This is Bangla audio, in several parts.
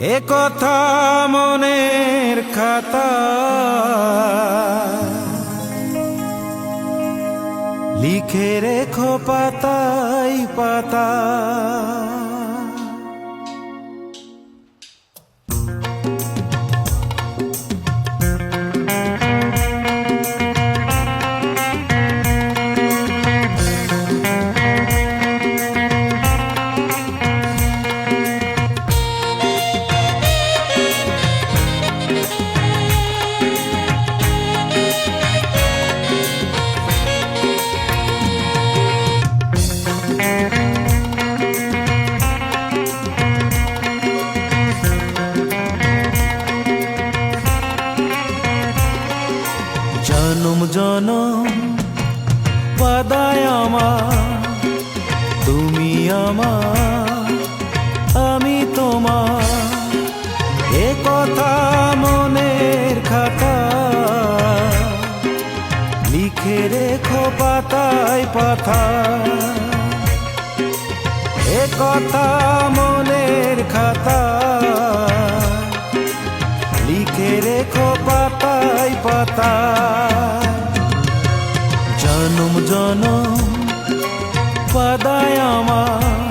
এ কথা মনের খাতা। লিখে রেখো পাতাই পাতা। জনম জনম আমার, তুমি আমার, আমি তোমার। এ কথা মনের খাতা, লিখে রেখো পাতায় পাতা। এ কথা মনের খাতা, লিখে রেখো পাতায় পাতা। জনম জনম আমার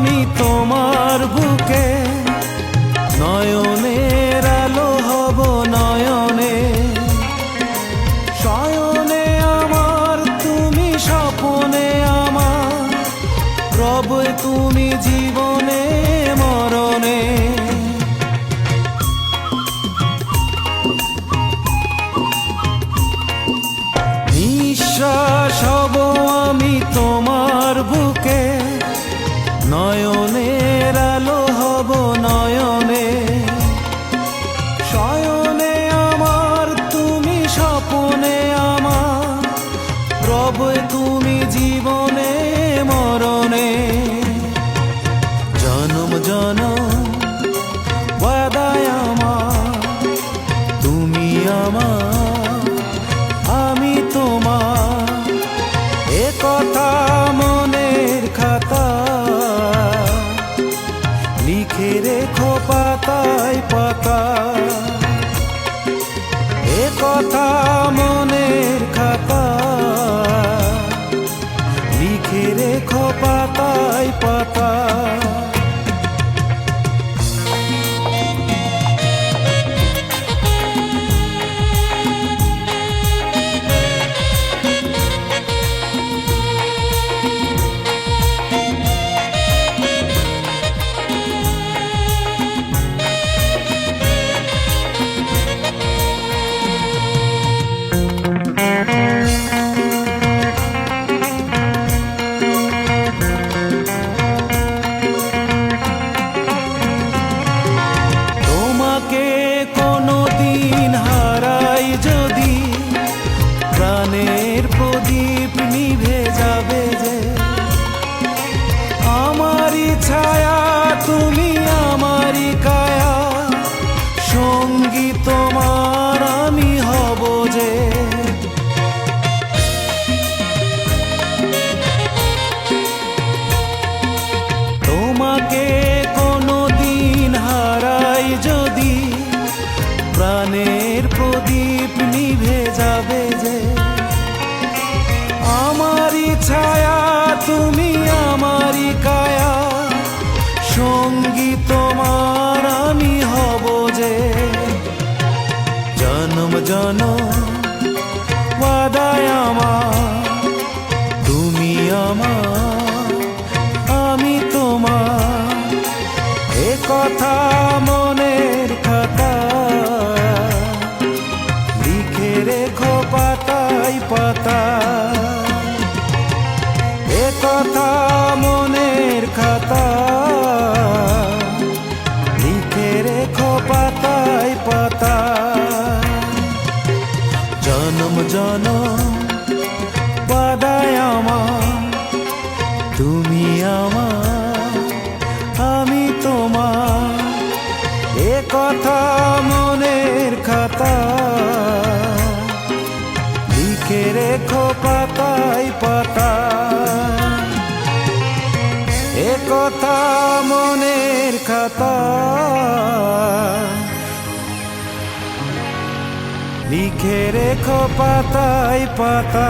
আমি তোমার বুকে প্রাণের প্রদীপ নিভে যাবে যে। আমারই ছায়া, তুমি আমারই কায়া। সঙ্গী তোমার আমি হব যে। জনম জনম বাদায় আমার। তুমি আমার, আমি তোমার। এ কথা রেখো পাতায় পাতা। এ কথা মনের খাতা। লিখে রেখো পাতায় পাতা। জনম জনম বাদায় আমার। তুমি আমার ঢেকে রেখো পাতায় পাতা। এ কথা মনের খাতা। লিখে রেখো পাতায় পাতা।